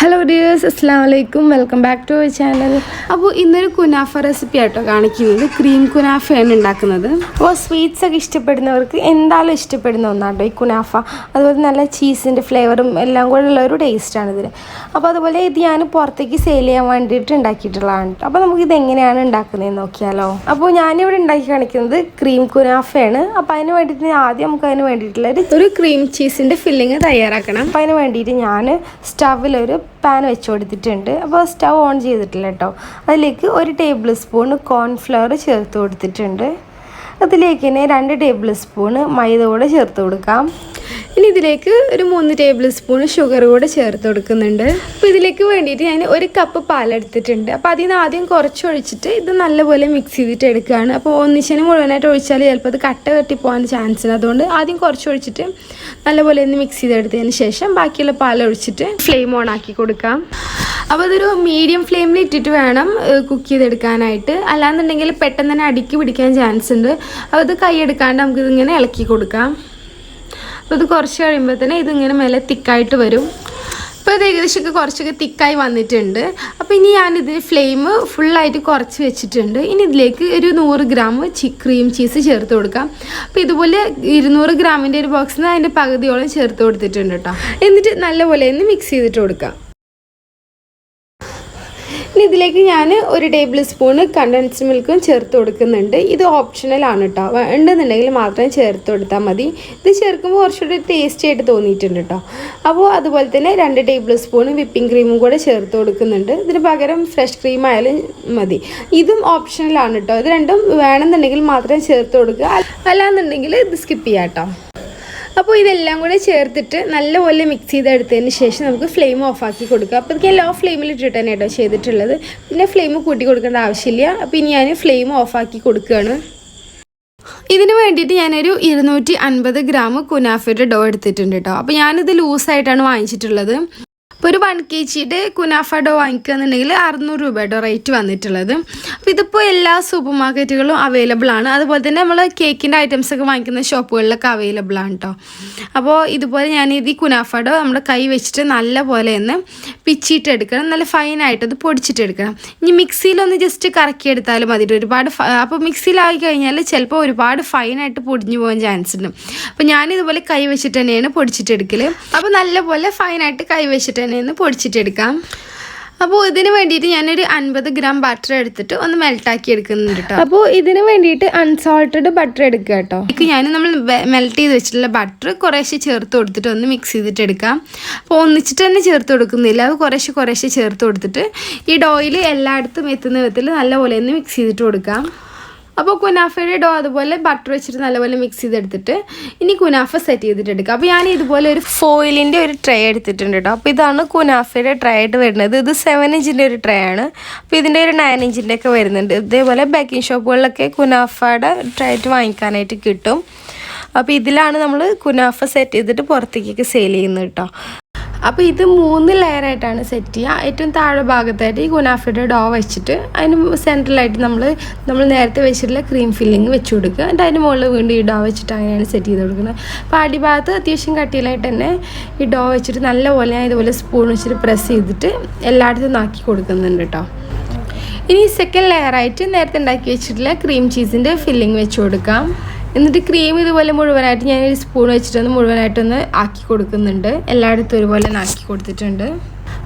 Hello dears അസ്സാം വലൈക്കും welcome back to our channel അപ്പോൾ ഇന്നൊരു കുനാഫ റെസിപ്പി ആയിട്ടോ കാണിക്കുന്നത്. ക്രീം കുനാഫയാണ് ഉണ്ടാക്കുന്നത്. അപ്പോൾ സ്വീറ്റ്സ് ഒക്കെ ഇഷ്ടപ്പെടുന്നവർക്ക് എന്തായാലും ഇഷ്ടപ്പെടുന്ന ഒന്നാട്ടോ ഈ കുനാഫ. അതുപോലെ നല്ല ചീസിന്റെ ഫ്ലേവറും എല്ലാം കൂടെ ഉള്ള ഒരു ടേസ്റ്റാണ് ഇതിന് അപ്പോൾ അതുപോലെ ഇത് ഞാൻ പുറത്തേക്ക് സെയിൽ ചെയ്യാൻ വേണ്ടിയിട്ട് ഉണ്ടാക്കിയിട്ടുള്ളതാണ് ട്ടോ. അപ്പോൾ നമുക്ക് ഇത് എങ്ങനെയാണ് ഉണ്ടാക്കുന്നത് നോക്കിയാലോ. അപ്പോൾ ഞാനിവിടെ ഉണ്ടാക്കി കാണിക്കുന്നത് ക്രീം കുനാഫയാണ്. അപ്പോൾ അതിന് വേണ്ടിയിട്ട് ആദ്യം നമുക്ക് അതിന് വേണ്ടിയിട്ടുള്ള ഒരു ക്രീം ചീസിന്റെ ഫില്ലിങ് തയ്യാറാക്കണം. അപ്പോൾ അതിന് വേണ്ടിയിട്ട് ഞാൻ സ്റ്റവിലൊരു പാൻ വെച്ച് കൊടുത്തിട്ടുണ്ട് അപ്പോൾ സ്റ്റൗ ഓൺ ചെയ്തിട്ടില്ല കേട്ടോ. അതിലേക്ക് ഒരു ടേബിൾ സ്പൂൺ കോൺഫ്ലവർ ചേർത്ത് കൊടുത്തിട്ടുണ്ട്. അതിലേക്ക് തന്നെ രണ്ട് ടേബിൾ സ്പൂൺ മൈദ കൂടെ ചേർത്ത് കൊടുക്കാം. ഇനി ഇതിലേക്ക് ഒരു മൂന്ന് ടേബിൾ സ്പൂൺ ഷുഗർ കൂടെ ചേർത്ത് കൊടുക്കുന്നുണ്ട്. അപ്പോൾ ഇതിലേക്ക് വേണ്ടിയിട്ട് ഞാൻ ഒരു കപ്പ് പാലെടുത്തിട്ടുണ്ട് അപ്പോൾ അതിൽ നിന്ന് ആദ്യം കുറച്ച് ഒഴിച്ചിട്ട് ഇത് നല്ലപോലെ മിക്സ് ചെയ്തിട്ട് എടുക്കുകയാണ്. അപ്പോൾ ഒന്നിച്ചിന് മുഴുവനായിട്ട് ഒഴിച്ചാൽ ചിലപ്പോൾ അത് കട്ട കെട്ടി പോകാൻ ചാൻസ് ഉണ്ട് അതുകൊണ്ട് ആദ്യം കുറച്ച് ഒഴിച്ചിട്ട് നല്ലപോലെ ഒന്ന് മിക്സ് ചെയ്തെടുത്തതിന് ശേഷം ബാക്കിയുള്ള പാൽ ഒഴിച്ചിട്ട് ഫ്ലെയിം ഓൺ ആക്കി കൊടുക്കാം. അപ്പോൾ അതൊരു മീഡിയം ഫ്ലെയിമിൽ ഇട്ടിട്ട് വേണം കുക്ക് ചെയ്തെടുക്കാനായിട്ട്. അല്ലാന്നുണ്ടെങ്കിൽ പെട്ടെന്ന് തന്നെ അടുക്കി പിടിക്കാൻ ചാൻസ് ഉണ്ട്. അപ്പോൾ ഇത് കൈ എടുക്കാണ്ട് നമുക്കിതിങ്ങനെ ഇളക്കി കൊടുക്കാം. അപ്പോൾ ഇത് കുറച്ച് കഴിയുമ്പോൾ തന്നെ ഇതിങ്ങനെ മേലെ തിക്കായിട്ട് വരും. അപ്പോൾ ഇത് ഏകദേശമൊക്കെ കുറച്ചൊക്കെ തിക്കായി വന്നിട്ടുണ്ട്. അപ്പോൾ ഇനി ഞാനിതിന് ഫ്ലെയിം ഫുള്ളായിട്ട് കുറച്ച് വെച്ചിട്ടുണ്ട്. ഇനി ഇതിലേക്ക് ഒരു നൂറ് ഗ്രാം ചി ക്രീം ചീസ് ചേർത്ത് കൊടുക്കാം. അപ്പോൾ ഇതുപോലെ ഇരുന്നൂറ് ഗ്രാമിന്റെ ഒരു ബോക്സിൽ നിന്ന് അതിന്റെ പകുതിയോളം ചേർത്ത് കൊടുത്തിട്ടുണ്ട് കേട്ടോ എന്നിട്ട് നല്ലപോലെ ഒന്ന് മിക്സ് ചെയ്തിട്ട് കൊടുക്കാം. ഇതിലേക്ക് ഞാൻ ഒരു ടേബിൾ സ്പൂൺ കണ്ടൻസ്ഡ് മിൽക്കും ചേർത്ത് കൊടുക്കുന്നുണ്ട്. ഇത് ഓപ്ഷണൽ ആണ് കേട്ടോ ഉണ്ടെന്നുണ്ടെങ്കിൽ മാത്രം ചേർത്ത് കൊടുത്താൽ മതി. ഇത് ചേർക്കുമ്പോൾ കുറച്ചുകൂടി ടേസ്റ്റി ആയിട്ട് തോന്നിയിട്ടുണ്ട് കേട്ടോ അപ്പോൾ അതുപോലെ തന്നെ രണ്ട് ടേബിൾ സ്പൂൺ വിപ്പിംഗ് ക്രീമും കൂടെ ചേർത്ത് കൊടുക്കുന്നുണ്ട്. ഇതിന് പകരം ഫ്രഷ് ക്രീം ആയാലും മതി. ഇതും ഓപ്ഷണൽ ആണ് കേട്ടോ ഇത് രണ്ടും വേണമെന്നുണ്ടെങ്കിൽ മാത്രം ചേർത്ത് കൊടുക്കുക. അല്ലാന്നുണ്ടെങ്കിൽ ഇത് സ്കിപ്പ് ചെയ്യാം കേട്ടോ അപ്പോൾ ഇതെല്ലാം കൂടെ ചേർത്തിട്ട് നല്ലപോലെ മിക്സ് ചെയ്തെടുത്തതിന് ശേഷം നമുക്ക് ഫ്ലെയിം ഓഫാക്കി കൊടുക്കുക അപ്പോൾ ഇതൊക്കെ ലോ ഫ്ലെയിമിൽ ഇട്ടിട്ട് തന്നെ കേട്ടോ ചെയ്തിട്ടുള്ളത്. പിന്നെ ഫ്ലെയിം കൂട്ടി കൊടുക്കേണ്ട ആവശ്യമില്ല. അപ്പോൾ ഇനി ഞാൻ ഫ്ലെയിം ഓഫാക്കി കൊടുക്കുകയാണ് ഇതിന് വേണ്ടിയിട്ട് ഞാനൊരു ഇരുന്നൂറ്റി അൻപത് ഗ്രാം കുനാഫയുടെ ഡോ എടുത്തിട്ടുണ്ട് കേട്ടോ അപ്പോൾ ഞാനിത് ലൂസായിട്ടാണ് വാങ്ങിച്ചിട്ടുള്ളത്. ഇപ്പോൾ ഒരു വൺ കെ ജിയുടെ കുനാഫ ഡോ വാങ്ങിക്കുകയെന്നുണ്ടെങ്കിൽ അറുന്നൂറ് രൂപയുടെ റേറ്റ് വന്നിട്ടുള്ളത്. അപ്പോൾ ഇതിപ്പോൾ എല്ലാ സൂപ്പർ മാർക്കറ്റുകളും അവൈലബിൾ ആണ്. അതുപോലെ തന്നെ നമ്മൾ കേക്കിന്റെ ഐറ്റംസ് ഒക്കെ വാങ്ങിക്കുന്ന ഷോപ്പുകളിലൊക്കെ അവൈലബിൾ ആണ് കേട്ടോ അപ്പോൾ ഇതുപോലെ ഞാൻ ഇത് ഈ കുനാഫ ഡോ നമ്മുടെ കൈ വെച്ചിട്ട് നല്ല പോലെ ഒന്ന് പിച്ചിട്ട് എടുക്കണം. നല്ല ഫൈനായിട്ട് അത് പൊടിച്ചിട്ട് എടുക്കണം. ഇനി മിക്സിയിലൊന്ന് ജസ്റ്റ് കറക്കിയെടുത്താലും മതി ഒരുപാട് അപ്പോൾ മിക്സിയിലായി കഴിഞ്ഞാൽ ചിലപ്പോൾ ഒരുപാട് ഫൈനായിട്ട് പൊടിഞ്ഞു പോകാൻ ചാൻസ് ഉണ്ട്. അപ്പോൾ ഞാനിതുപോലെ കൈ വെച്ചിട്ട് തന്നെയാണ് പൊടിച്ചിട്ട് പൊടിച്ചിട്ടെടുക്കൽ അപ്പോൾ നല്ലപോലെ ഫൈനായിട്ട് കൈ വെച്ചിട്ട് തന്നെ ഒന്ന് പൊടിച്ചിട്ടെടുക്കാം. അപ്പോൾ ഇതിന് വേണ്ടിയിട്ട് ഞാനൊരു അൻപത് ഗ്രാം ബട്ടർ എടുത്തിട്ട് ഒന്ന് മെൽട്ടാക്കി എടുക്കുന്നുണ്ട് കേട്ടോ അപ്പോൾ ഇതിന് വേണ്ടിയിട്ട് അൺസോൾട്ടഡ് ബട്ടർ എടുക്കുക കേട്ടോ എനിക്ക് ഞാൻ നമ്മൾ മെൽറ്റ് ചെയ്ത് വെച്ചിട്ടുള്ള ബട്ടർ കുറേശ്ശെ ചേർത്ത് കൊടുത്തിട്ട് ഒന്ന് മിക്സ് ചെയ്തിട്ട് എടുക്കാം. അപ്പോൾ ഒന്നിച്ചിട്ട് തന്നെ ചേർത്ത് കൊടുക്കുന്നില്ല. അത് കുറേശ്ശെ കുറേശ്ശെ ചേർത്ത് കൊടുത്തിട്ട് ഈ ഡോയിൽ എല്ലായിടത്തും എത്തുന്ന വിധത്തിൽ നല്ലപോലെ ഒന്ന് മിക്സ് ചെയ്തിട്ട് കൊടുക്കാം. അപ്പോൾ കുനാഫയുടെ ഡോ അതുപോലെ ബട്ടർ വെച്ചിട്ട് നല്ലപോലെ മിക്സ് ചെയ്തെടുത്തിട്ട് ഇനി കുനാഫ സെറ്റ് ചെയ്തിട്ട് എടുക്കുക അപ്പോൾ ഞാൻ ഇതുപോലെ ഒരു ഫോയിലിന്റെ ഒരു ട്രേ എടുത്തിട്ടുണ്ട് കേട്ടോ അപ്പോൾ ഇതാണ് കുനാഫയുടെ ട്രേ ആയിട്ട് വരുന്നത്. ഇത് സെവൻ ഇഞ്ചിന്റെ ഒരു ട്രേ ആണ്. അപ്പോൾ ഇതിന്റെ ഒരു നയൻ ഇഞ്ചിന്റെ ഒക്കെ വരുന്നുണ്ട്. ഇതേപോലെ ബേക്കിംഗ് ഷോപ്പുകളിലൊക്കെ കുനാഫയുടെ ട്രേ ആയിട്ട് വാങ്ങിക്കാനായിട്ട് കിട്ടും. അപ്പോൾ ഇതിലാണ് നമ്മൾ കുനാഫ സെറ്റ് ചെയ്തിട്ട് പുറത്തേക്കൊക്കെ സെയിൽ ചെയ്യുന്നത് കേട്ടോ അപ്പോൾ ഇത് മൂന്ന് ലെയറായിട്ടാണ് സെറ്റ് ചെയ്യുക. ഏറ്റവും താഴെ ഭാഗത്തായിട്ട് ഈ ഗുനാഫയുടെ ഡോ വെച്ചിട്ട് അതിന് സെൻട്രലായിട്ട് നമ്മൾ നമ്മൾ നേരത്തെ വെച്ചിട്ടുള്ള ക്രീം ഫില്ലിങ് വെച്ച് കൊടുക്കുക. എന്നിട്ട് അതിന് മുകളിൽ വീണ്ടും ഈ ഡോ വെച്ചിട്ട് അങ്ങനെയാണ് സെറ്റ് ചെയ്ത് കൊടുക്കുന്നത്. അപ്പോൾ അടിഭാഗത്ത് അത്യാവശ്യം കട്ടിയിലായിട്ട് തന്നെ ഈ ഡോ വെച്ചിട്ട് നല്ലപോലെ ഞാൻ ഇതുപോലെ സ്പൂൺ വെച്ചിട്ട് പ്രസ് ചെയ്തിട്ട് എല്ലായിടത്തും നാക്കി കൊടുക്കുന്നുണ്ട് കേട്ടോ ഇനി സെക്കൻഡ് ലെയറായിട്ട് നേരത്തെ ഉണ്ടാക്കി വെച്ചിട്ടുള്ള ക്രീം ചീസിന്റെ ഫില്ലിങ് വെച്ച് കൊടുക്കാം. എന്നിട്ട് ക്രീം ഇതുപോലെ മുഴുവനായിട്ട് ഞാൻ ഒരു സ്പൂൺ വെച്ചിട്ടൊന്ന് മുഴുവനായിട്ടൊന്ന് ആക്കി കൊടുക്കുന്നുണ്ട്. എല്ലായിടത്തും ഒരുപോലെ ഒന്ന് ആക്കി കൊടുത്തിട്ടുണ്ട്.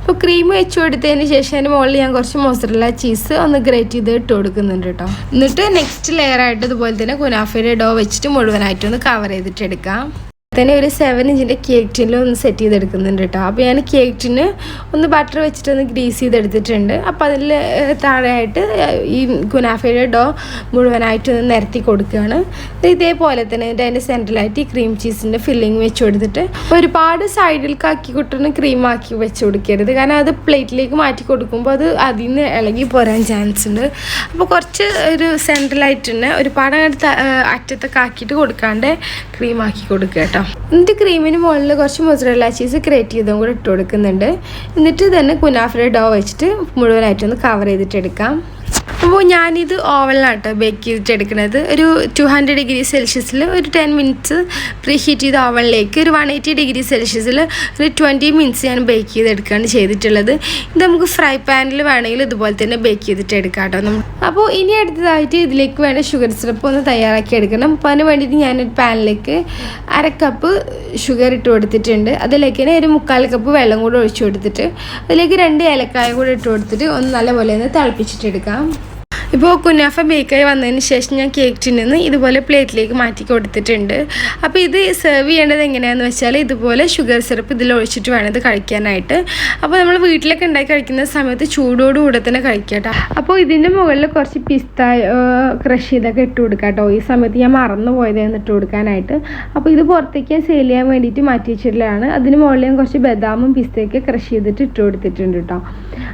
അപ്പോൾ ക്രീം വെച്ച് കൊടുത്തതിന് ശേഷം അതിന് മുകളിൽ ഞാൻ കുറച്ച് മോസറല്ല ചീസ് ഒന്ന് ഗ്രേറ്റ് ചെയ്ത് ഇട്ട് കൊടുക്കുന്നുണ്ട് കേട്ടോ എന്നിട്ട് നെക്സ്റ്റ് ലെയർ ആയിട്ട് ഇതുപോലെ തന്നെ കുനാഫയുടെ ഡോ വെച്ചിട്ട് മുഴുവനായിട്ടൊന്ന് കവർ ചെയ്തിട്ട് എടുക്കാം. തന്നെ ഒരു സെവൻ ഇഞ്ചിന്റെ കേക്ക് ടിന്നിൽ ഒന്ന് സെറ്റ് ചെയ്തെടുക്കുന്നുണ്ട് കേട്ടോ. അപ്പോൾ ഞാൻ കേക്ക് ടിന്ന് ഒന്ന് ബട്ടർ വെച്ചിട്ട് ഒന്ന് ഗ്രീസ് ചെയ്തെടുത്തിട്ടുണ്ട്. അപ്പോൾ അതിൽ താഴെയായിട്ട് ഈ കുനാഫയുടെ ഡോ മുഴുവനായിട്ട് ഒന്ന് നിരത്തി കൊടുക്കുകയാണ്. ഇത് ഇതേപോലെ തന്നെ അതിന്റെ സെൻട്രലായിട്ട് ഈ ക്രീം ചീസിന്റെ ഫില്ലിങ് വെച്ച് കൊടുത്തിട്ട് ഒരുപാട് സൈഡിലേക്ക് ആക്കി കൊട്ടൊന്ന് ക്രീം ആക്കി വെച്ച് കൊടുക്കരുത്. കാരണം അത് പ്ലേറ്റിലേക്ക് മാറ്റി കൊടുക്കുമ്പോൾ അത് അതിൽ നിന്ന് ഇളകി പോരാൻ ചാൻസ് ഉണ്ട്. അപ്പോൾ കുറച്ച് ഒരു സെൻട്രലായിട്ട് തന്നെ ഒരുപാട് ആ, അറ്റത്തൊക്കെ ആക്കിയിട്ട് കൊടുക്കാണ്ട് ക്രീം ആക്കി കൊടുക്കുക കേട്ടോ. എന്നിട്ട് ക്രീമിന് മുകളിൽ കുറച്ച് മൊസറല്ല ചീസ് ക്രിയേറ്റ് ചെയ്തും കൂടെ ഇട്ട് കൊടുക്കുന്നുണ്ട്. എന്നിട്ട് തന്നെ കുനാഫിലെ ഡോ വെച്ചിട്ട് മുഴുവനായിട്ടൊന്ന് കവർ ചെയ്തിട്ട് എടുക്കാം. അപ്പോൾ ഞാനിത് ഓവനിലാട്ടോ ബേക്ക് ചെയ്തിട്ട് എടുക്കുന്നത് ഒരു ടു ഹൺഡ്രഡ് ഡിഗ്രി സെൽഷ്യസിൽ ഒരു ടെൻ മിനിറ്റ്സ് പ്രീ ഹീറ്റ് ചെയ്ത ഓവനിലേക്ക് ഒരു വൺ എയ്റ്റി ഡിഗ്രി സെൽഷ്യസിൽ ഒരു ട്വന്റി മിനിറ്റ്സ് ഞാൻ ബേക്ക് ചെയ്തെടുക്കുകയാണ് ചെയ്തിട്ടുള്ളത്. ഇത് നമുക്ക് ഫ്രൈ പാനിൽ വേണമെങ്കിൽ ഇതുപോലെ തന്നെ ബേക്ക് ചെയ്തിട്ട് എടുക്കാം കേട്ടോ നമ്മൾ. അപ്പോൾ ഇനി അടുത്തതായിട്ട് ഇതിലേക്ക് വേണ്ട ഷുഗർ സിറപ്പ് ഒന്ന് തയ്യാറാക്കി എടുക്കണം. അപ്പോൾ അതിന് വേണ്ടിയിട്ട് ഞാനൊരു പാനിലേക്ക് അര കപ്പ് ഷുഗർ ഇട്ട് കൊടുത്തിട്ടുണ്ട്. അതിലേക്ക് തന്നെ ഒരു മുക്കാൽ കപ്പ് വെള്ളം കൂടെ ഒഴിച്ചു കൊടുത്തിട്ട് അതിലേക്ക് രണ്ട് ഏലക്കായ കൂടെ ഇട്ട് കൊടുത്തിട്ട് ഒന്ന് നല്ലപോലെ ഒന്ന് തിളപ്പിച്ചിട്ടെടുക്കാം ഇപ്പോൾ കുനാഫ ബേക്കായി വന്നതിന് ശേഷം ഞാൻ കേക്ക് ടിന്നിന്ന് ഇതുപോലെ പ്ലേറ്റിലേക്ക് മാറ്റി കൊടുത്തിട്ടുണ്ട്. അപ്പോൾ ഇത് സെർവ് ചെയ്യേണ്ടത് എങ്ങനെയാണെന്ന് വെച്ചാൽ ഇതുപോലെ ഷുഗർ സിറപ്പ് ഇതിൽ ഒഴിച്ചിട്ട് വേണം ഇത് കഴിക്കാനായിട്ട്. അപ്പോൾ നമ്മൾ വീട്ടിലൊക്കെ ഉണ്ടാക്കി കഴിക്കുന്ന സമയത്ത് ചൂടോടുകൂടെ തന്നെ കഴിക്കാം അപ്പോൾ ഇതിന്റെ മുകളിൽ കുറച്ച് പിസ്ത ക്രഷ് ചെയ്തൊക്കെ ഇട്ട് കൊടുക്കാം കേട്ടോ. ഈ സമയത്ത് ഞാൻ മറന്നു പോയതായിരുന്നു ഇട്ട് കൊടുക്കാനായിട്ട്. അപ്പോൾ ഇത് പുറത്തേക്ക് സെയിൽ ചെയ്യാൻ വേണ്ടിയിട്ട് മാറ്റി വെച്ചിട്ടുള്ളതാണ്. അതിന് മുകളിൽ ഞാൻ കുറച്ച് ബദാമും പിസ്തയൊക്കെ ക്രഷ് ചെയ്തിട്ട് ഇട്ട് കൊടുത്തിട്ടുണ്ട് കേട്ടോ.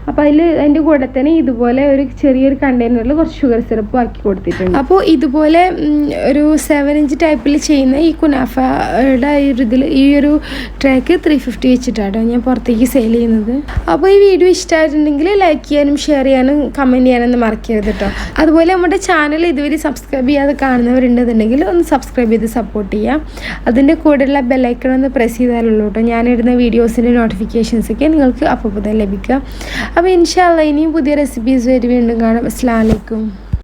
അപ്പോൾ അതിൽ അതിന്റെ കൂടെ തന്നെ ഇതുപോലെ ഒരു ചെറിയൊരു കണ്ടെയ്നറിൽ കുറച്ച് ഷുഗർ സിറപ്പ് ആക്കി കൊടുത്തിട്ടുണ്ട്. അപ്പോൾ ഇതുപോലെ ഒരു സെവൻ ഇഞ്ച് ടൈപ്പിൽ ചെയ്യുന്ന ഈ കുനാഫയുടെ ഒരു ഇതിൽ ഈ ഒരു ട്രാക്ക് ത്രീ ഫിഫ്റ്റി വെച്ചിട്ടാണ് ഞാൻ പുറത്തേക്ക് സെയിൽ ചെയ്യുന്നത്. അപ്പോൾ ഈ വീഡിയോ ഇഷ്ടമായിട്ടുണ്ടെങ്കിൽ ലൈക്ക് ചെയ്യാനും ഷെയർ ചെയ്യാനും കമന്റ് ചെയ്യാനൊന്നും മറക്കരുത് കേട്ടോ അതുപോലെ നമ്മുടെ ചാനൽ ഇതുവരെ സബ്സ്ക്രൈബ് ചെയ്യാതെ കാണുന്നവരുണ്ടെന്നുണ്ടെങ്കിൽ ഒന്ന് സബ്സ്ക്രൈബ് ചെയ്ത് സപ്പോർട്ട് ചെയ്യാം. അതിന്റെ കൂടെയുള്ള ബെല്ലൈക്കൺ ഒന്ന് പ്രസ് ചെയ്താലുള്ളൂ കേട്ടോ ഞാനിടുന്ന വീഡിയോസിന്റെ നോട്ടിഫിക്കേഷൻസ് ഒക്കെ നിങ്ങൾക്ക് അപ്പോൾ ലഭിക്കുക. അപ്പോൾ ഇൻഷാല്ല ഇനിയും പുതിയ റെസിപ്പീസ് വരെ വീണ്ടും കാണാം. അസ്സാം വലൈക്കും